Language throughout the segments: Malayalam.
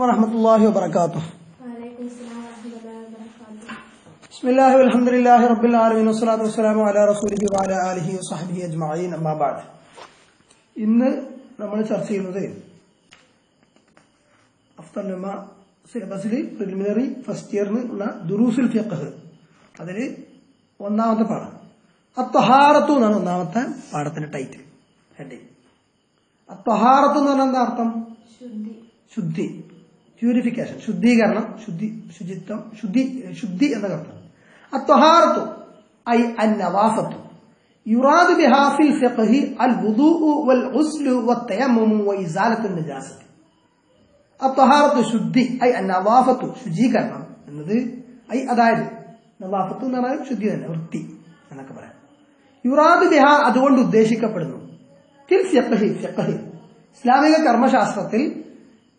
വറഹമത്തല്ലാഹി വബർക്കാത്തു ബിസ്മില്ലാഹി അൽഹംദുലില്ലാഹി റബ്ബിൽ ആലമീൻ. വസ്സലാത്തു വസ്സലാമു അലാ റസൂലിഹി വഅലാ ആലിഹി അജ്മഈൻ. അമ്മാ ബഅദ് ഇന്ന് നമ്മൾ ചർച്ച ചെയ്യുന്നത് അഫ്തലുമ സിലബസിൽ പ്രിലിമിനറി ഫസ്റ്റ് ഇയറിന് ഉള്ള ദുറൂസുൽ ഫിഖ്. അതിൽ ഒന്നാമത്തെ പാഠം. അത്തഹാറത്തു എന്നാണ് ഒന്നാമത്തെ പാഠത്തിന്റെ ടൈറ്റിൽ ഹെഡിങ് അത്തഹാറത്തു എന്ന് പറഞ്ഞാൽ എന്താ അർത്ഥം? ശുദ്ധി. പ്യൂരിഫിക്കേഷൻ ശുദ്ധീകരണം ശുദ്ധി ശുചിത്വം ശുദ്ധി ശുദ്ധി എന്ന കർത്തം അത്വഹാർത്തു ഐ അന്നവാസത്വം. യുറാദു ബിഹാഫിൽ ഫിഖ്ഹി അൽ വുദൂഉ വൽ ഉസ്ലു വത്തയമ്മുമു വഇസാലത്തു നജാസത്ത്. അത്വഹാറത്തു ശുദ്ധി ഐ അന്നവാഫത്തു ശുചീകരണം എന്നത് ഐ അതായത് നവാഫത്തു എന്ന് പറഞ്ഞാൽ ശുദ്ധി തന്നെ വൃത്തി എന്നൊക്കെ പറയാം. യുറാദു ബിഹ അതുകൊണ്ട് ഉദ്ദേശിക്കപ്പെടുന്നു. ഫിൽ ഫിഖ്ഹി ഫിഖ്ഹി. ഇസ്ലാമിക കർമ്മശാസ്ത്രത്തിൽ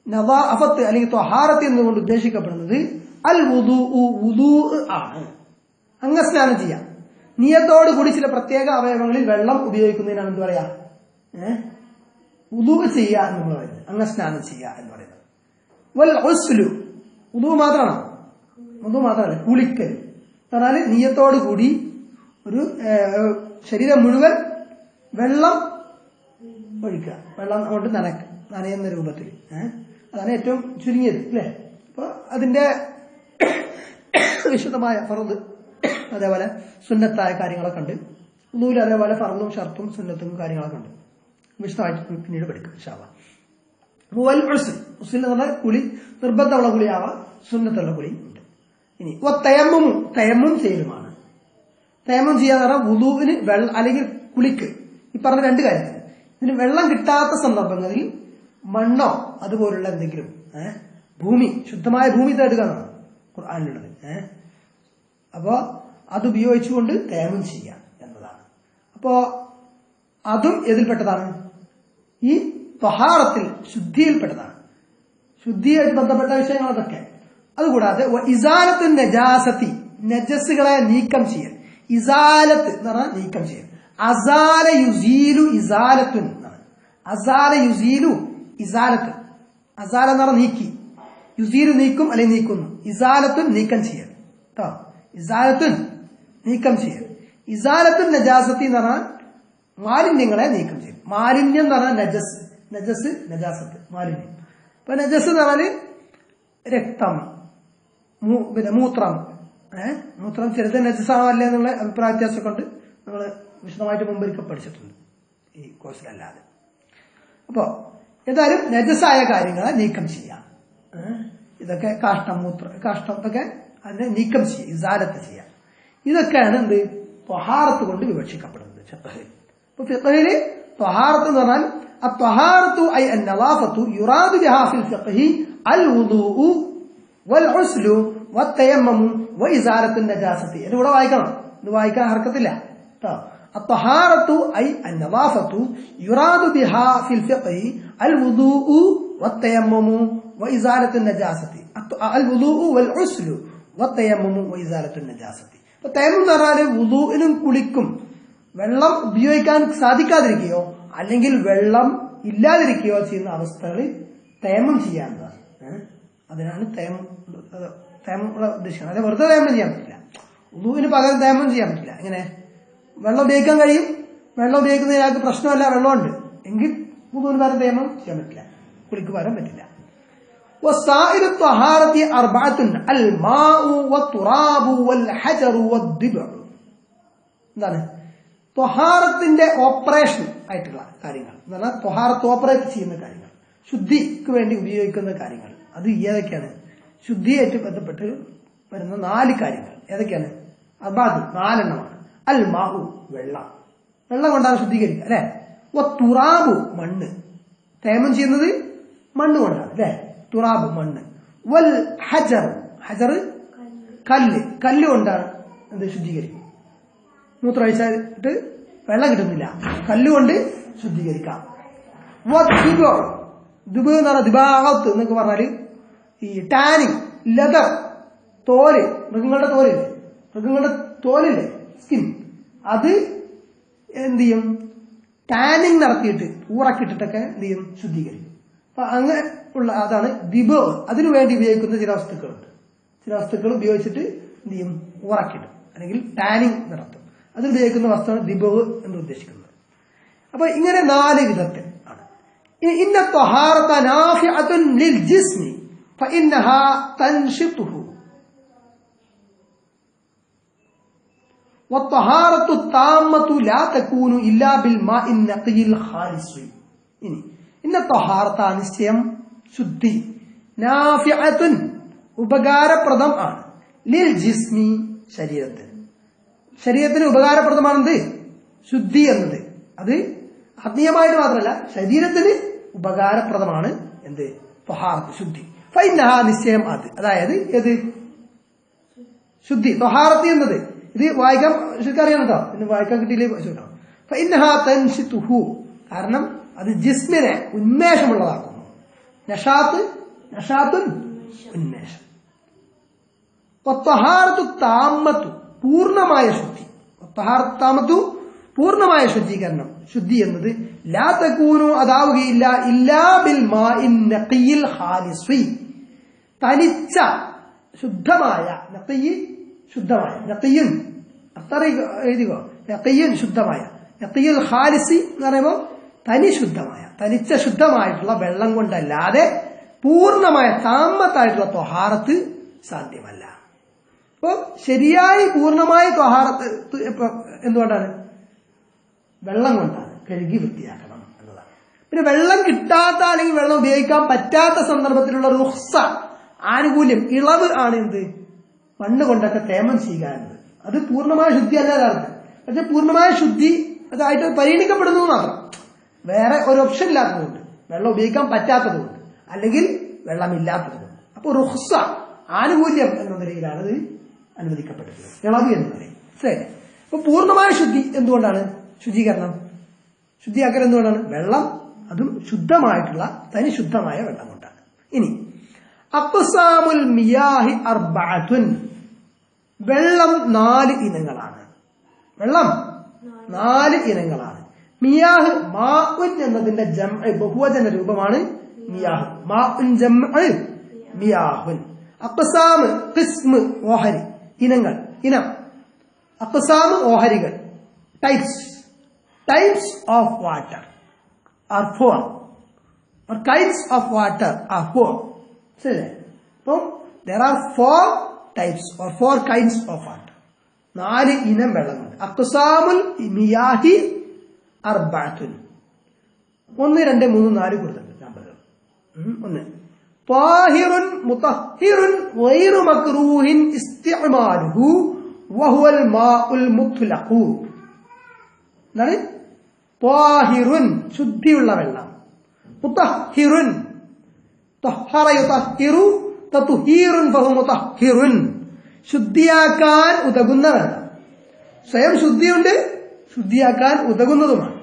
നവാഫത്ത് അല്ലെങ്കിൽ ത്വഹാറത്ത് എന്നുകൊണ്ട് ഉദ്ദേശിക്കപ്പെടുന്നത് അൽ വുദു ഉദു ആണ്. അംഗസ്നാനം ചെയ്യാം. നിയത്തോട് കൂടി ചില പ്രത്യേക അവയവങ്ങളിൽ വെള്ളം ഉപയോഗിക്കുന്നതിനാണ് എന്ത് പറയാ? ഉദു ചെയ്യുക എന്ന് പറയുന്നത്. അംഗസ്നാനം ചെയ്യുക എന്ന് പറയുന്നത്. വൽ ഒസ്ലു ഉദു മാത്രമാണ്. ഉദു മാത്രമല്ല കുളിക്കൽ. എന്ന് പറഞ്ഞാൽ നിയത്തോട് കൂടി ഒരു ശരീരം മുഴുവൻ വെള്ളം ഒഴിക്കുക. വെള്ളം കൊണ്ട് നനക്കുക നനയുന്ന രൂപത്തിൽ. ഏഹ് അതാണ് ഏറ്റവും ചുരുങ്ങിയത് അല്ലേ? അപ്പൊ അതിന്റെ വിശദമായ ഫറദ് അതേപോലെ സുന്നത്തായ കാര്യങ്ങളൊക്കെ ഉണ്ട്. നൂൽ അതേപോലെ ഫറദും ഷർത്തും സുന്നത്തും കാര്യങ്ങളൊക്കെ ഉണ്ട്. വിശദമായിട്ട് പിന്നീട് പഠിക്കും ഷാവ എന്ന് പറഞ്ഞാൽ കുളി നിർബന്ധമുള്ള കുളിയാവാം സുന്നത്തുള്ള കുളി ഉണ്ട്. ഇനി തയമ്മും തയമ്മും ചെയ്യലുമാണ്. തയമ്മും ചെയ്യാന്ന് പറഞ്ഞാൽ വുളുവിന് വെള്ളം അല്ലെങ്കിൽ കുളിക്ക്. ഈ പറഞ്ഞ രണ്ട് കാര്യത്തിൽ ഇതിന് വെള്ളം കിട്ടാത്ത സന്ദർഭങ്ങളിൽ മണ്ണോ അതുപോലുള്ള എന്തെങ്കിലും ഭൂമി ശുദ്ധമായ ഭൂമി തേടുക എന്നാണ് ഖുർആാനിലുള്ളത് ഏഹ് അപ്പോ അത് ഉപയോഗിച്ചുകൊണ്ട് തേമം ചെയ്യാം എന്നതാണ്. അപ്പോ അതും എതിൽപ്പെട്ടതാണ്. ഈ ത്വഹാറത്തിൽ ശുദ്ധിയിൽപ്പെട്ടതാണ്. ശുദ്ധിയായിട്ട് ബന്ധപ്പെട്ട വിഷയങ്ങൾ അതൊക്കെ അതുകൂടാതെ ഇസാലത്ത് നജാസത്തി നജസ്സുകളെ നീക്കം ചെയ്യൽ. ഇസാലത്ത് എന്ന് പറഞ്ഞാൽ നീക്കം ചെയ്യൽ. അസാല യുസീലു ഇസാലത്തു എന്നാണ്. അസാല യുസീലു ഇസാലത്ത്. അസാല എന്ന് പറഞ്ഞാൽ നീക്കി. യുസീലു നീക്കും അല്ലെങ്കിൽ നീക്കുന്നു. ഇസാലത്തുൻ നീക്കം ചെയ്യൽ. കേട്ടോ ഇസാലത്തുൻ നീക്കം ചെയ്യൽ. ഇസാലത്തുൻ നജാസത്തി എന്ന് പറഞ്ഞാൽ മാലിന്യങ്ങളെ നീക്കം ചെയ്യും മാലിന്യം എന്ന് പറഞ്ഞാൽ നജസ്. നജസ് നജാസത്ത് മാലിന്യം. അപ്പൊ നജസ് എന്ന് പറഞ്ഞാൽ രക്തം പിന്നെ മൂത്രം. ഏഹ് മൂത്രം ചെറുത് നജസാണോ അല്ലേ എന്നുള്ള അഭിപ്രായ വ്യത്യാസമൊക്കെ ഉണ്ട്. നമ്മൾ വിശദമായിട്ട് മുമ്പൊരിക്കൽ പഠിച്ചിട്ടുണ്ട് ഈ കോഴ്സിലല്ലാതെ അപ്പോ ഏതായാലും നജസായ കാര്യങ്ങളെ നീക്കം ചെയ്യാം. ഇതൊക്കെ കാഷ്ടം മൂത്ര കാഷ്ടം ഇതൊക്കെ അതിനെ നീക്കം ചെയ്യാം ഇസാരത്ത് ചെയ്യാം. ഇതൊക്കെയാണ് എന്ത്? ത്വഹാറത്ത് കൊണ്ട് വിവക്ഷിക്കപ്പെടുന്നത് ഫിഖഹിൽ. അപ്പൊ ഫിഖഹിൽ ത്വഹാറത്ത് എന്ന് പറഞ്ഞാൽ അന്നവാഫത്തു യുറാദു ബിഹാ ഫിൽ ഫിഖഹി അൽ വുദൂഉ വൽ ഉസ്ലു വത്തയമ്മമു വഇസാലത്തു നജാസത്തി. ഇത് ഇവിടെ വായിക്കണം. ഇത് വായിക്കാൻ ഹർക്കത്തില്ല കേട്ടോ അത്തഹാറത്തു ഐ അന്നവാസത്തു യുറാദു ബിഹാ ഫിൽ ഫിഖി അൽ വുദൂഉ വത്തയമ്മുമു വഇസാലത്തു നജാസത്തി. അൽ വുദൂഉ വൽ ഉസ്ലു വത്തയമ്മുമു വഇസാലത്തു നജാസതി അപ്പോൾ തയമ്മം എന്ന് വുദൂഇനും കുളിക്കും. വെള്ളം ഉപയോഗിക്കാൻ സാധിക്കാതിരിക്കുകയോ അല്ലെങ്കിൽ വെള്ളം ഇല്ലാതിരിക്കുകയോ ചെയ്യുന്ന അവസ്ഥകളിൽ തേമം ചെയ്യാവുന്നതാണ് അതിനാണ് തേമം തേമം ഉദ്ദേശിക്കുന്നത്. അതെ വെറുതെ തേമം ചെയ്യാൻ പറ്റില്ല. ഉദുവിന് പകരം തേമം ചെയ്യാൻ പറ്റില്ല. എങ്ങനെ? വെള്ളം ഉപയോഗിക്കാൻ കഴിയും വെള്ളം ഉപയോഗിക്കുന്ന ഒരാൾക്ക് പ്രശ്നമല്ല വെള്ളമുണ്ട് എങ്കിൽ വുദൂവിന് പകരം തേമം ചെയ്യാൻ പറ്റില്ല കുളിക്ക് പകരം പറ്റില്ല وسائر الطهارة أربعة الماء والتراب والحجر والضبع എന്താണ് ത്വഹാറത്തിന്റെ ഓപ്പറേഷൻ ആയിട്ടുള്ള കാര്യങ്ങൾ എന്ന് പറഞ്ഞാൽ ത്വഹാറത്ത് ഓപ്പറേറ്റ് ചെയ്യുന്ന കാര്യങ്ങൾ ശുദ്ധിക്ക് വേണ്ടി ഉപയോഗിക്കുന്ന കാര്യങ്ങൾ അത് ഏതൊക്കെയാണ് ശുദ്ധിയായിട്ട് ബന്ധപ്പെട്ട് വരുന്ന നാല് കാര്യങ്ങൾ ഏതൊക്കെയാണ് അബാദ് നാലെണ്ണമാണ് അൽ മാഹു വെള്ളം. വെള്ളം കൊണ്ടാണ് ശുദ്ധീകരിക്കുക അല്ലെ? ഓ തുറാബു മണ്ണ്. തേമം ചെയ്യുന്നത് മണ്ണ് കൊണ്ടാണ് അല്ലെ? തുറാബ് മണ്ണ്. വൽ ഹജർ ഹജർ കല്ല്. കല്ല് കൊണ്ടാണ് എന്ത് ശുദ്ധീകരിക്കും മൂത്രമഴിച്ചിട്ട് വെള്ളം കിട്ടുന്നില്ല. കല്ലുകൊണ്ട് ശുദ്ധീകരിക്കാം. ദുബ്. എന്ന് പറഞ്ഞാൽ ദിബാഹത്ത് എന്നൊക്കെ പറഞ്ഞാൽ ഈ ടാനിങ് ലെതർ തോൽ മൃഗങ്ങളുടെ തോലില്ലേ? മൃഗങ്ങളുടെ തോലില്ലേ? സ്കിൻ. അത് എന്ത് ചെയ്യും ടാനിങ് നടത്തിയിട്ട് ഊറക്കിട്ടിട്ടൊക്കെ എന്ത് ചെയ്യും ശുദ്ധീകരിക്കും. അപ്പൊ അങ്ങനെ ഉള്ള അതാണ് ദിബോ അതിനു വേണ്ടി ഉപയോഗിക്കുന്ന ചില വസ്തുക്കളുണ്ട്. ചില വസ്തുക്കൾ ഉപയോഗിച്ചിട്ട് എന്ത് ചെയ്യും ഉറക്കിടും അല്ലെങ്കിൽ ടാനിങ് നടത്തും. അതിൽ ഉപയോഗിക്കുന്ന വസ്തുവാണ് വിഭവ് എന്ന് ഉദ്ദേശിക്കുന്നത്. അപ്പൊ ഇങ്ങനെ നാല് വിധത്തിൽ ആണ്. ഇനി ഇന്ന ത്വഹാറത നാഫിഅത്തുൻ ലിൽ ജിസ്മി ഫഇന്നഹാ തൻഷിതുഹു ഇനി ഇന്ന ത്വഹാറത്ത നിശ്ചയം ശുദ്ധി നാഫിഅത്തുൻ ഉപകാരപ്രദം ആണ്. ലിൽ ജിസ്മി ശരീരത്തിന്. ശരീരത്തിന് ഉപകാരപ്രദമാണെന്ത്? ശുദ്ധി എന്നത്. അത് ആത്മീയമായിട്ട് മാത്രമല്ല ശരീരത്തിന് ഉപകാരപ്രദമാണ് എന്ത്? ത്വഹാറത്ത് ശുദ്ധി. ഫൈനഹ നിശ്ചയം അത്. അതായത് ഏത്? ശുദ്ധി. ത്വഹാറത്തി എന്നത് ഇത് വായിക്കാൻ ശരിക്കറിയാം കേട്ടോ പിന്നെ വായിക്കാൻ കിട്ടിയില്ലേ തൻഷിതുഹു. കാരണം അത് ജിസ്മിനെ ഉന്മേഷമുള്ളതാക്കുന്നു. നഷാത്ത് നഷാത്തുൻ ഉന്മേഷം. ഒത്തഹാർത്തു താമത്തു പൂർണമായ ശുദ്ധി. ഒത്തഹാർത്താമത്തു താമത്തു പൂർണമായ ശുദ്ധീകരണം. ശുദ്ധി എന്നത് ലാ അതാവുകയില്ല ഇല്ലാ ബിൽ മാഇൻ നഖിയിൽ ഹാലിസ്വി തനിച്ച ശുദ്ധമായ നഖിയി ശുദ്ധമായ നഖിയുൻ അത്ര എഴുതിക്കോ നഖിയുൻ ശുദ്ധമായ. നഖിയുൽ ഖാലിസി എന്ന് പറയുമ്പോൾ തനി ശുദ്ധമായ തനിച്ച ശുദ്ധമായിട്ടുള്ള വെള്ളം കൊണ്ടല്ലാതെ പൂർണമായ താമത്തായിട്ടുള്ള ത്വഹാറത്ത് സാധ്യമല്ല. അപ്പോൾ ശരിയായി പൂർണമായ ത്വഹാറത്ത് ഇപ്പൊ എന്തുകൊണ്ടാണ്? വെള്ളം കൊണ്ടാണ്. കഴുകി വൃത്തിയാക്കണം എന്നതാണ്. പിന്നെ വെള്ളം കിട്ടാത്ത അല്ലെങ്കിൽ വെള്ളം ഉപയോഗിക്കാൻ പറ്റാത്ത സന്ദർഭത്തിലുള്ള റുഹ്സ ആനുകൂല്യം ഇളവ് ആണ് എന്ത്? മണ്ണ് കൊണ്ടൊക്കെ തേമം സ്വീകാരം അത് പൂർണമായ ശുദ്ധി അല്ല യഥാർത്ഥം. പക്ഷെ പൂർണമായ ശുദ്ധി അതായിട്ട് പരിഗണിക്കപ്പെടുന്നു മാത്രം. വേറെ ഒരു ഓപ്ഷൻ ഇല്ലാത്തതുകൊണ്ട്. വെള്ളം ഉപയോഗിക്കാൻ പറ്റാത്തതുകൊണ്ട്. അല്ലെങ്കിൽ വെള്ളമില്ലാത്തതുകൊണ്ട്. അപ്പൊ റുഹ്സ ആനുകൂല്യം എന്ന നിലയിലാണ് ഇത് അനുവദിക്കപ്പെട്ടിട്ടുള്ളത്. ഇളവ് എന്ന് പറയും. ശരി അപ്പൊ പൂർണമായ ശുദ്ധി എന്തുകൊണ്ടാണ് ശുചീകരണം? ശുദ്ധിയാക്കൽ എന്തുകൊണ്ടാണ്? വെള്ളം അതും ശുദ്ധമായിട്ടുള്ള തനി ശുദ്ധമായ വെള്ളം കൊണ്ടാണ് ഇനി അക്സാമുൽ മിയാഹി അർബഅത്തുൻ. വെള്ളം നാല് ഇനങ്ങളാണ്. വെള്ളം നാല് ഇനങ്ങളാണ്. മിയാഹ് മാഉൻ എന്നതിന്റെ ജം ബഹുവചന രൂപമാണ് മിയാഹ്. മാഉൻ ജം മിയാഹുൻ. അക്സാമ് കിസ്മ് ഓഹരി ഇനങ്ങൾ. ഇനം. അക്സാമ് ഓഹരികൾ. Types. Types of water. Are four types of water are four. ശരി അപ്പം there are four types or four kinds of water നാല് ഇനം വെള്ളമുണ്ട് അക്സാമുൽ മിയാഹി അർബാത്തുൻ ഒന്ന് രണ്ട് മൂന്ന് നാല് കൊടുത്തിട്ടുണ്ട് നമ്പറുകൾ ഉം, ഒന്ന് طاهر مطهر غير مكروه استعماله وهو الماء المطلق എന്താണ് ത്വാഹിറുൻ ശുദ്ധിയുള്ള വെള്ളം മുത്തഹിറുൻ ത്വഹറ യുതഹിറു തതുഹീറുൻ ഫഹു മുതഹിറുൻ ശുദ്ധിയാക്കാൻ ഉതകുന്ന സ്വയം ശുദ്ധിയുണ്ട് ശുദ്ധിയാക്കാൻ ഉതകുന്നതുമാണ്.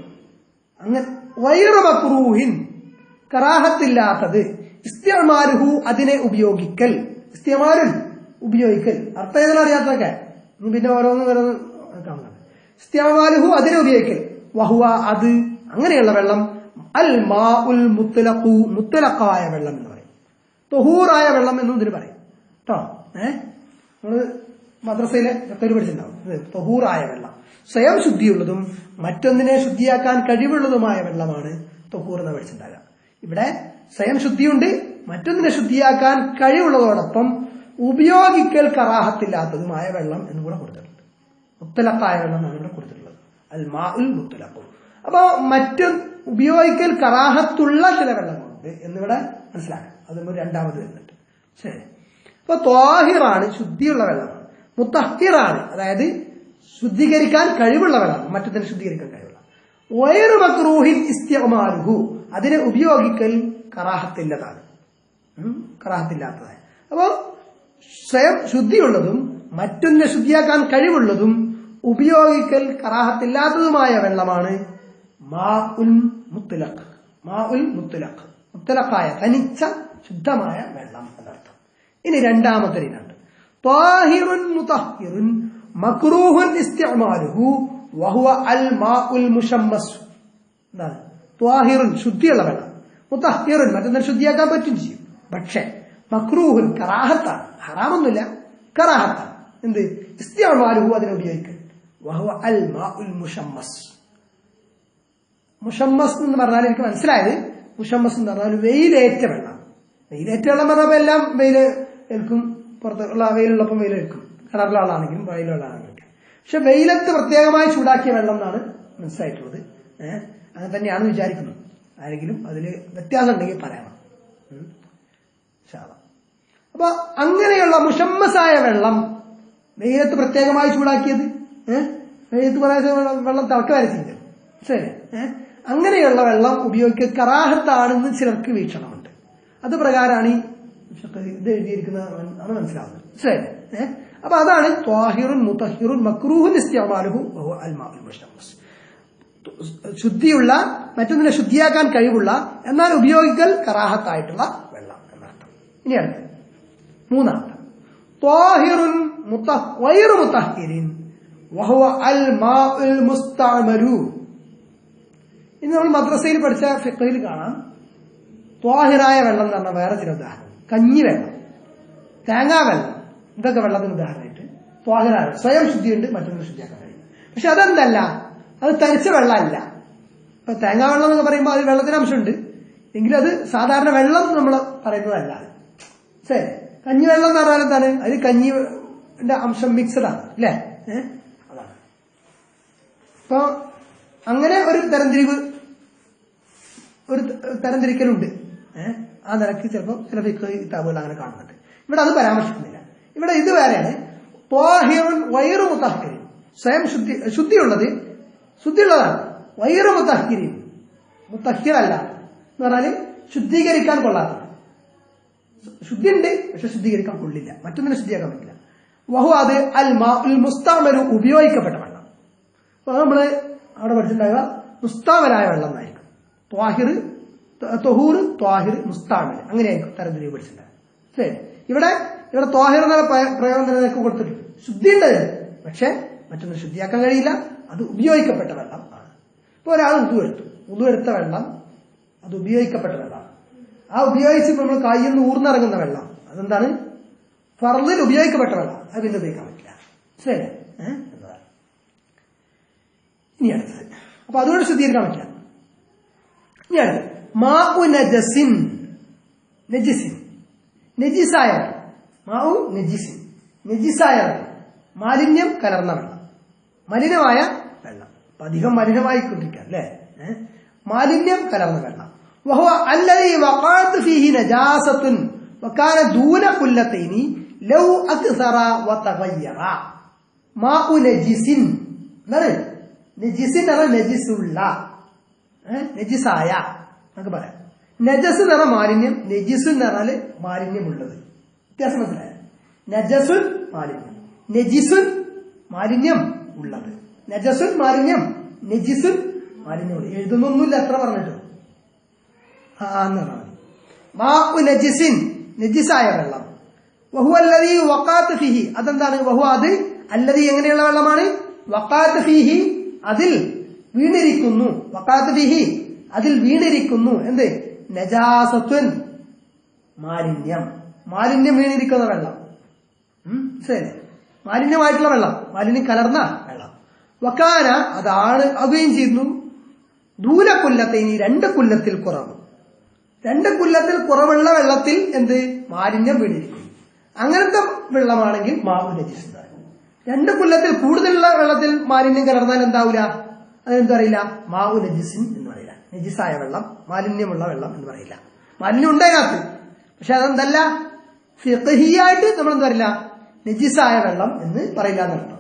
അങ്ങനെ വൈറ മക്രൂഹിൻ കറാഹത്തില്ലാത്തത്. ഇസ്തിയമാരുഹു അതിനെ ഉപയോഗിക്കൽ. ഇസ്തിയമാരുൻ ഉപയോഗിക്കൽ. അർത്ഥം ഏതെങ്കിലും അറിയാത്തൊക്കെ പിന്നെ ഓരോന്നും വരുന്നത് കാണുന്നത് ഇസ്ത്യമാരുഹു അതിനെ ഉപയോഗിക്കൽ. വഹുവ അത്. അങ്ങനെയുള്ള വെള്ളം. അൽ മാ ഉൽ മുത്തലഖു മുത്തലഖായ വെള്ളം എന്ന് പറയും. തൊഹൂറായ വെള്ളം എന്നും ഇതിന് പറയും. കേട്ടോ ഏഹ് നമ്മൾ മദ്രസയിലെ പേര് പഠിച്ചിട്ടുണ്ടാവും. തൊഹൂറായ വെള്ളം. സ്വയം ശുദ്ധിയുള്ളതും മറ്റൊന്നിനെ ശുദ്ധിയാക്കാൻ കഴിവുള്ളതുമായ വെള്ളമാണ് തൊഹൂർ എന്ന് പഠിച്ചിട്ടുണ്ടാകുക ഇവിടെ സ്വയം ശുദ്ധിയുണ്ട് മറ്റൊന്നിനെ ശുദ്ധിയാക്കാൻ കഴിവുള്ളതോടൊപ്പം ഉപയോഗിക്കൽ കറാഹത്തില്ലാത്തതുമായ വെള്ളം എന്നും കൂടെ കൊടുത്തിട്ടുണ്ട്. മുത്തലക്കായ വെള്ളം എന്നാണ് ഇവിടെ കൊടുത്തിട്ടുള്ളത്. അൽ മാ ഉൽ മുത്തലക്കും അപ്പൊ മറ്റ് ഉപയോഗിക്കൽ കറാഹത്തുള്ള ചില വെള്ളങ്ങളുണ്ട് എന്നിവിടെ മനസ്സിലാക്കാം. അതും രണ്ടാമത് വരുന്നുണ്ട്. ശരി. അപ്പൊ ത്വാഹിറാണ് ശുദ്ധിയുള്ള വെള്ളമാണ് മുത്തഹിറാണ് അതായത് ശുദ്ധീകരിക്കാൻ കഴിവുള്ള വെള്ളമാണ് മറ്റത്തിന് ശുദ്ധീകരിക്കാൻ കഴിവുള്ള വയറു മക്രൂഹിൻ ഇസ്ത്യമാരുഹു അതിനെ ഉപയോഗിക്കൽ കറാഹത്തില്ലതാണ്. കറാഹത്തില്ലാത്തതാണ് അപ്പോ സ്വയം ശുദ്ധിയുള്ളതും മറ്റൊന്നിനെ ശുദ്ധിയാക്കാൻ കഴിവുള്ളതും ഉപയോഗിക്കൽ കറാഹത്തില്ലാത്തതുമായ വെള്ളമാണ് മാ ഉൽ മുത്തലഖ്. മാ ഉൽ മുത്തലഖ്. മുത്തലഖായ തനിച്ച ശുദ്ധമായ വെള്ളം എന്നർത്ഥം. ഇനി രണ്ടാമത്തെ ഇനുണ്ട് താഹിറുൻ മുതഹിറുൻ മക്രൂഹുൻ ഇസ്തിഅമാലുഹു വഹുവ അൽ മാ ഉൽ മുഷമ്മസ്. എന്താണ്? ത്വാഹിറുൻ ശുദ്ധിയുള്ള വെള്ളം. മുതഹിറുൻ മറ്റൊന്നും ശുദ്ധിയാക്കാൻ പറ്റും ചെയ്യും. പക്ഷെ മക്രൂഹുൻ കറാഹത്താണ്. ഹറാമൊന്നുമില്ല. കറാഹത്താണ്. എന്ത്? ഇസ്തിയാമാലുഹു അതിനെ ഉപയോഗിക്കൽ വഹുവ അൽ മാഉൽ മുഷമ്മസ്. മുഷമ്മസ് എന്ന് പറഞ്ഞാൽ എനിക്ക് മനസ്സിലായത് മുഷമ്മസ് എന്ന് പറഞ്ഞാൽ വെയിലേറ്റ വെള്ളം വെയിലേറ്റ വെള്ളം പറഞ്ഞപ്പോൾ എല്ലാം വെയിൽ ഏൽക്കും. പുറത്തുള്ള വെയിലുള്ളപ്പം വെയിൽ ഏൽക്കും. കിണറിലുള്ള ആളാണെങ്കിലും വയലുള്ള ആളാണെങ്കിലും പക്ഷെ വെയിലത്ത് പ്രത്യേകമായി ചൂടാക്കിയ വെള്ളം എന്നാണ് മനസ്സിലായിട്ടുള്ളത്. ഏഹ് അങ്ങനെ തന്നെയാണ് വിചാരിക്കുന്നത്. ആരെങ്കിലും അതിൽ വ്യത്യാസം ഉണ്ടെങ്കിൽ പറയണം. അപ്പൊ അങ്ങനെയുള്ള മുഷമ്മസായ വെള്ളം വെയിലത്ത് പ്രത്യേകമായി ചൂടാക്കിയത്? ഏഹ് വെയിലത്ത് പറയാൻ വെള്ളം തിളക്ക വരച്ചില്ല ശരി ഏഹ് അങ്ങനെയുള്ള വെള്ളം ഉപയോഗിക്കുക. കറാഹത്താണെന്ന് ചിലർക്ക് വീക്ഷണമുണ്ട്. അത് പ്രകാരമാണ് ഈ ഇത് എഴുതിയിരിക്കുന്നത് ആണ് മനസ്സിലാവുന്നത്. ശരി. ഏഹ് അപ്പൊ അതാണ് ത്വാഹിറുൻ മുത്തഹിറുൻ മക്രൂഹുൻ ഇസ്തിമാലുഹു ശുദ്ധിയുള്ള മറ്റൊന്നിനെ ശുദ്ധിയാക്കാൻ കഴിവുള്ള എന്നാൽ ഉപയോഗിക്കൽ കറാഹത്തായിട്ടുള്ള വെള്ളം എന്നർത്ഥം. ഇനി അടുത്ത് മൂന്നാമത്തെ. ത്വാഹിറുൻ മുത്ത- വൈറു മുത്തഹിരിൻ വഹുവ മാഉൽ ഇന്ന് നമ്മൾ മദ്രസയിൽ പഠിച്ച ഫിഖയിൽ കാണാം. ത്വാഹിറായ വെള്ളം എന്ന് പറഞ്ഞാൽ വേറെ ചില ഉദാഹരണം. കഞ്ഞി വെള്ളം. തേങ്ങാ വെള്ളം. ഇതൊക്കെ വെള്ളത്തിന് ഉദാഹരണമായിട്ട്. ത്വാഹിറായ. സ്വയം ശുദ്ധിയുണ്ട് മറ്റൊന്ന് ശുദ്ധിയാക്കാൻ കഴിയും പക്ഷെ അതെന്തല്ല? അത് തരിച്ച വെള്ളമല്ല. ഇപ്പൊ തേങ്ങാ വെള്ളം എന്നൊക്കെ പറയുമ്പോൾ അതിൽ വെള്ളത്തിന് അംശമുണ്ട്. എങ്കിലും അത് സാധാരണ വെള്ളം നമ്മൾ പറയുന്നതല്ല. ശരി. കഞ്ഞി വെള്ളം എന്ന് പറഞ്ഞാൽ എന്താണ്? അതിൽ കഞ്ഞിന്റെ അംശം മിക്സഡാണ് അല്ലേ അതാണ്. അപ്പൊ അങ്ങനെ ഒരു തരംതിരിവ് ഒരു തരംതിരിക്കലുണ്ട്. ആ നിലയ്ക്ക് ചിലപ്പോൾ ചില ഫിക്ക് കിതാബുകൾ അങ്ങനെ കാണുന്നുണ്ട്. ഇവിടെ അത് പരാമർശിക്കുന്നില്ല. ഇവിടെ ഇത് വേറെയാണ് ത്വാഹിറുൻ വൈറു മുത്തഹ്കിരിൻ സ്വയം ശുദ്ധി ശുദ്ധിയുള്ളത് ശുദ്ധിയുള്ളതാണ് വൈറു മുത്തഹ്കിരിൻ മുത്തഹിറല്ല എന്ന് പറഞ്ഞാൽ ശുദ്ധീകരിക്കാൻ കൊള്ളാത്ത ശുദ്ധിയുണ്ട് പക്ഷെ ശുദ്ധീകരിക്കാൻ കൊള്ളില്ല. മറ്റൊന്നിനെ ശുദ്ധിയാക്കാൻ പറ്റില്ല. വഹു അത് അൽ മാ ഉൽ മുസ്താമലു ഉപയോഗിക്കപ്പെട്ട വെള്ളം അപ്പൊ നമ്മൾ അവിടെ പഠിച്ചിട്ടുണ്ടാകുക മുസ്താമരായ വെള്ളം എന്നായിരിക്കും. ത്വാഹിർ തൊഹൂർ ത്വാഹിർ മുസ്താമൽ അങ്ങനെയായിരിക്കും തരംതിരിവ് ശരി. ഇവിടെ ഇവിടെ ത്വാഹിർ എന്നുള്ള പ്രയോഗം തന്നെ നിനക്ക് കൊടുത്തിട്ടുണ്ട്. ശുദ്ധി ഉണ്ട് അതിന്. പക്ഷെ മറ്റൊന്ന് ശുദ്ധിയാക്കാൻ കഴിയില്ല. അത് ഉപയോഗിക്കപ്പെട്ട വെള്ളം ആണ്. ഇപ്പൊ ഒരാൾ ഉതു എടുത്തു. ഉതു എടുത്ത വെള്ളം അത് ഉപയോഗിക്കപ്പെട്ട വെള്ളമാണ് ആ ഉപയോഗിച്ച് നമ്മൾ കയ്യിൽ നിന്ന് ഊർന്നിറങ്ങുന്ന വെള്ളം. അതെന്താണ്? ഫറലിൽ ഉപയോഗിക്കപ്പെട്ട വെള്ളം അത് പിന്നെ ഉപയോഗിക്കാൻ പറ്റില്ല ശരി. ഇനി അടുത്തത്. അപ്പൊ അതുകൊണ്ട് ശുദ്ധീകരിക്കാൻ പറ്റില്ല. ഇനി അടുത്തത്. മാഉ നജസിൻ നജിസിൻ നജിസായ മാഉ നജിസിൻ നജിസായ മാലിന്യം കലർന്ന വെള്ളം. മലിനമായ വെള്ളം. അപ്പൊ അധികം മലിനമായി കൊണ്ടിരിക്കുക അല്ലേ മാലിന്യം കലർന്ന വെള്ളം. വഹുവ അല്ലതി വഖാത്ത് ഫീഹി നജാസത്തുൻ. വകാന ദൂന കുല്ലതൈനി ലൗ അക്സറ വതഗയ്യറ. മാഉ നജിസിൻ. എന്താണ്? നജിസിൻ അല്ല നജിസുള്ള. നജിസായ. നമുക്ക് പറയാം. നജസ് പറഞ്ഞാൽ മാലിന്യം നജിസ് പറഞ്ഞാൽ മാലിന്യമുള്ളത്. വ്യത്യാസം മനസ്സിലായ? നജസുൻ മാലിന്യം നജിസുൻ മാലിന്യം ഉള്ളത്. നജസുൻ മാലിന്യം നജിസുൻ മാലിന്യം ഉള്ളത്. എഴുതുന്നൊന്നുമില്ല എത്ര പറഞ്ഞിട്ട്. ആ നജിസായ വെള്ളം. വഹു അല്ലതി വക്കാത്ത് ഫിഹി. അതെന്താണ്? വഹു അത് അല്ലതി എങ്ങനെയുള്ള വെള്ളമാണ്? വക്കാത്ത് ഫിഹി അതിൽ വീണിരിക്കുന്നു. വക്കാത്ത് ഫിഹി അതിൽ വീണിരിക്കുന്നു. എന്ത്? നജാസത്വൻ. മാലിന്യം. മാലിന്യം വീണിരിക്കുന്ന വെള്ളം. ശരി. മാലിന്യമായിട്ടുള്ള വെള്ളം. മാലിന്യം കലർന്ന വെള്ളം. വക്കാന അതാണ് അവയും ചെയ്യുന്നു. ദൂരക്കൊല്ലത്തെ ഇനി രണ്ട് കൊല്ലത്തിൽ കുറവ്. രണ്ട് കൊല്ലത്തിൽ കുറവുള്ള വെള്ളത്തിൽ എന്ത്? മാലിന്യം വീണിരിക്കും അങ്ങനത്തെ വെള്ളമാണെങ്കിൽ മാവ് രചിച്ചത് രണ്ട് കൊല്ലത്തിൽ കൂടുതലുള്ള വെള്ളത്തിൽ മാലിന്യം കലർന്നാൽ എന്താവൂല? അതെന്താ അറിയില്ല. മാവ് രജിസിൻ എന്ന് പറയില്ല നജിസായ വെള്ളം മാലിന്യമുള്ള വെള്ളം എന്ന് പറയില്ല. മാലിന്യം ഉണ്ട് അതിനകത്ത്. പക്ഷെ അതെന്തല്ല? ഫിഖഹിയായിട്ട് നമ്മൾ എന്താ പറയില്ല? നജിസായ വെള്ളം എന്ന് പറയില്ല എന്നർത്ഥം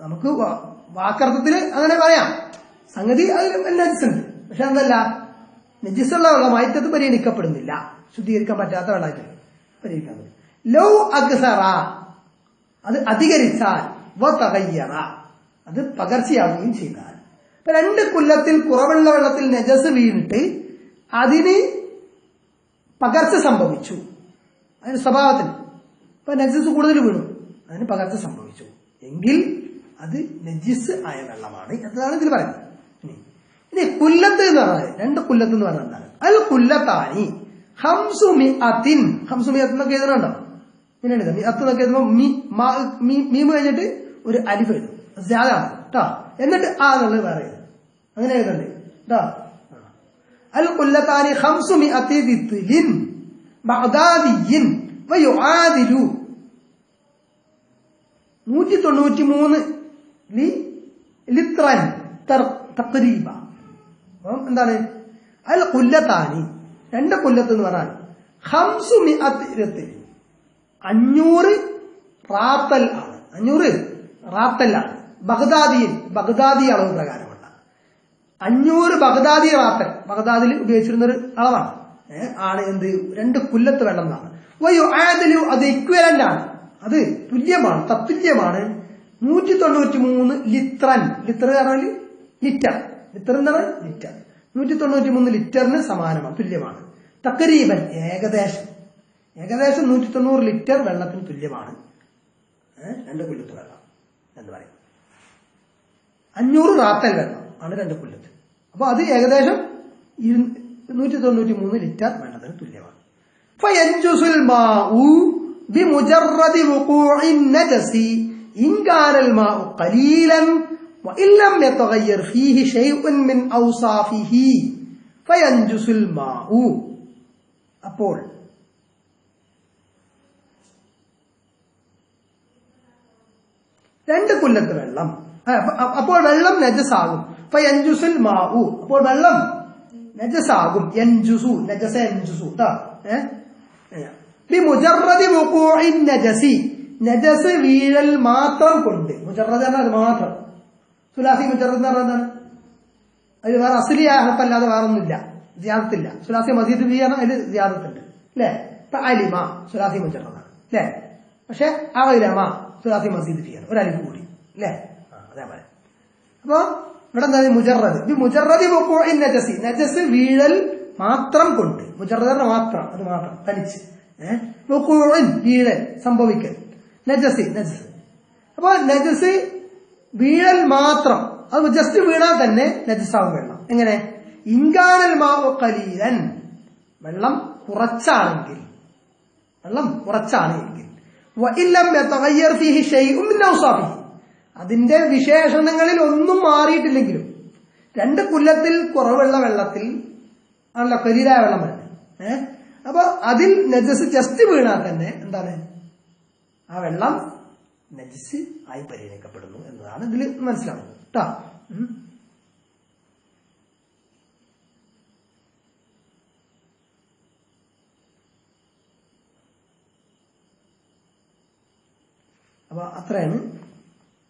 നമുക്ക് വാക്കർത്ഥത്തിൽ അങ്ങനെ പറയാം. സംഗതി അതിൽ നജിസുണ്ട് പക്ഷെ എന്തല്ല നജിസുള്ള വെള്ളമായിട്ട് അത് പരിഗണിക്കപ്പെടുന്നില്ല. ശുദ്ധീകരിക്കാൻ പറ്റാത്ത വെള്ളമായിട്ട് പരിഗണിക്കാൻ ലൗ അക്സറ. അത് അധികരിച്ചാൽ വ അത് പകർച്ചയാവുകയും ഇപ്പൊ രണ്ട് കുല്ലത്തിൽ കുറവുള്ള വെള്ളത്തിൽ നജസ് വീണിട്ട് അതിന് പകർച്ച സംഭവിച്ചു. അതിന് സ്വഭാവത്തിന് ഇപ്പൊ നജസ് കൂടുതൽ വീണു. അതിന് പകർച്ച സംഭവിച്ചു. എങ്കിൽ അത് നജിസ് ആയ വെള്ളമാണ് എന്നതാണ് ഇതിൽ പറയുന്നത്. ഇനി കുല്ലത്ത് എന്ന് പറഞ്ഞാൽ രണ്ട് കുല്ലത്ത് എന്ന് പറഞ്ഞാൽ എന്താണ്? അൽ കുല്ലത്താനി ഹംസുമി അതിൻ ഹംസുമി അത്ത് എന്നൊക്കെ എഴുതണുണ്ടോ? പിന്നെ അത്ത് എന്നൊക്കെ എഴുതുമ്പോൾ മീ കഴിഞ്ഞിട്ട് ഒരു അലിഫ് എഴുതും. ജാതാണ് കേട്ടോ എന്നിട്ട് ആ എന്നുള്ളത് എഴുതും. അങ്ങനെ എഴുതണ്ടേ അൽ നൂറ്റി തൊണ്ണൂറ്റി മൂന്ന് ലി ലിത്രൻ അപ്പം എന്താണ്? അൽ കൊല്ലത്താനി രണ്ട് കുല്ലത്ത് എന്ന് പറഞ്ഞാൽ ഹംസുമി അതിരത്തിൽ അഞ്ഞൂറ് റാത്തൽ ആണ്. അഞ്ഞൂറ് റാത്തൽ ആണ്. ബഗ്ദാദിയിൽ ബഗ്ദാദി അളവ് പ്രകാരമുള്ള അഞ്ഞൂറ് ബഗ്ദാദി റാത്തൻ ബഗ്ദാദിൽ ഉപയോഗിച്ചിരുന്ന ഒരു അളവാണ് ആണ് എന്ത്? രണ്ട് കുല്ലത്ത് വെള്ളം എന്നാണ് വയ്യോ ആദലു അത് ഇക്വലന്റ് ആണ്. അത് തുല്യമാണ് തത്തുല്യമാണ്. നൂറ്റി തൊണ്ണൂറ്റി മൂന്ന് ലിത്രൻ. ലിത്ര പറഞ്ഞാൽ ലിറ്റർ. ലിറ്റർ എന്ന് പറഞ്ഞാൽ ലിറ്റർ. നൂറ്റി തൊണ്ണൂറ്റി മൂന്ന് ലിറ്ററിന് സമാനമാണ് തുല്യമാണ്. തക്കരീബൻ ഏകദേശം. ഏകദേശം നൂറ്റി തൊണ്ണൂറ് ലിറ്റർ വെള്ളത്തിന് തുല്യമാണ്. രണ്ട് കുല്ലത്ത് വെള്ളം എന്ന് പറയും. അഞ്ഞൂറ് റാത്തൽ വെള്ളം. ആണ് രണ്ട് കുല്ലത്ത് അപ്പൊ അത് ഏകദേശം ഇരു- നൂറ്റി തൊണ്ണൂറ്റി മൂന്ന് ലിറ്റർ വെള്ളത്തിന് തുല്യമാണ് فينجس الماء بمجرد وقوع النجس إن كان الماء قليلا وإن لم يتغير فيه شيء من أوصافه فينجس الماء അപ്പോൾ രണ്ട് കുല്ലത്ത് വെള്ളം ആ, അപ്പ- അപ്പോൾ വെള്ളം നജസാകും എൻജുസുൽ മാവു. അപ്പോൾ വെള്ളം നജസാകും. എൻജുസു നജസ വുഖൂഇൻ നജസി. നജസ് വീഴൽ മാത്രം കൊണ്ട്. എന്നാൽ അത് മാത്രം. സുലാസി മുജറദ് എന്ന് പറഞ്ഞാൽ അത് വേറെ അസുലി ഹർഫല്ലാതെ വേറെ ഒന്നുമില്ല ജിയാദത്തില്ല സുലാസി മസീദ് ചെയ്യണം അതിൽ ജിയാദത്തുണ്ട് അല്ലേ അലിമ സുലാസി മുജറദാണ് അല്ലേ പക്ഷെ അവലമ സുലാസി മസീദ് ചെയ്യണം ഒരു അലിഫ് കൂടി. അല്ലേ അതേപോലെ അപ്പൊ ഇവിടെ എന്താ മുജറദ്. ഇത് മുജറതി വഖൂഇൻ നജസി. നജസ് വീഴൽ മാത്രം കൊണ്ട്. മുജറദ് മാത്രം. അത് മാത്രം. തനിച്ച്. ഏഹ് വീഴൽ സംഭവിക്കൽ. നജസി നജസ്. അപ്പൊ നജസ് വീഴൽ മാത്രം. അത് ജസ്റ്റ് വീണാൽ തന്നെ നജസാവും വെള്ളം. എങ്ങനെ? ഇങ്കാനൽ മാവ് കലീലൻ വെള്ളം കുറച്ചാണെങ്കിൽ. വെള്ളം കുറച്ചാണ് എങ്കിൽ അതിന്റെ വിശേഷണങ്ങളിൽ ഒന്നും മാറിയിട്ടില്ലെങ്കിലും രണ്ട് കുല്ലത്തിൽ കുറവുള്ള വെള്ളത്തിൽ ആണല്ലോ കരിരായ വെള്ളം വരുന്നത്. ഏഹ് അപ്പൊ അതിൽ നജസ് ജസ്റ്റ് വീണാൽ തന്നെ എന്താണ്? ആ വെള്ളം നജസ് ആയി പരിഗണിക്കപ്പെടുന്നു എന്നതാണ് ഇതിൽ മനസ്സിലാവുന്നത്. കേട്ടോ. അപ്പൊ അത്രയാണ്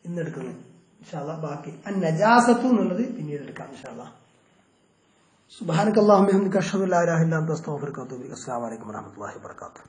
ഇന്ന് എടുക്കുന്നത് ഇൻഷാല്ല ബാക്കി. നജാസത്തു എന്നുള്ളത് പിന്നീട് എടുക്കാം ഇൻഷാല്ല സുബാനക്കല്ലാഹു അഷ്ഹദു അല്ലാ ഇലാഹ ഇല്ല അൻത അസ്തഗ്ഫിറുക വഅത്തുബു ഇലൈക് അസ്സലാമു അലൈക്കും വറഹ്മത്തുള്ളാഹി വബറകാതുഹു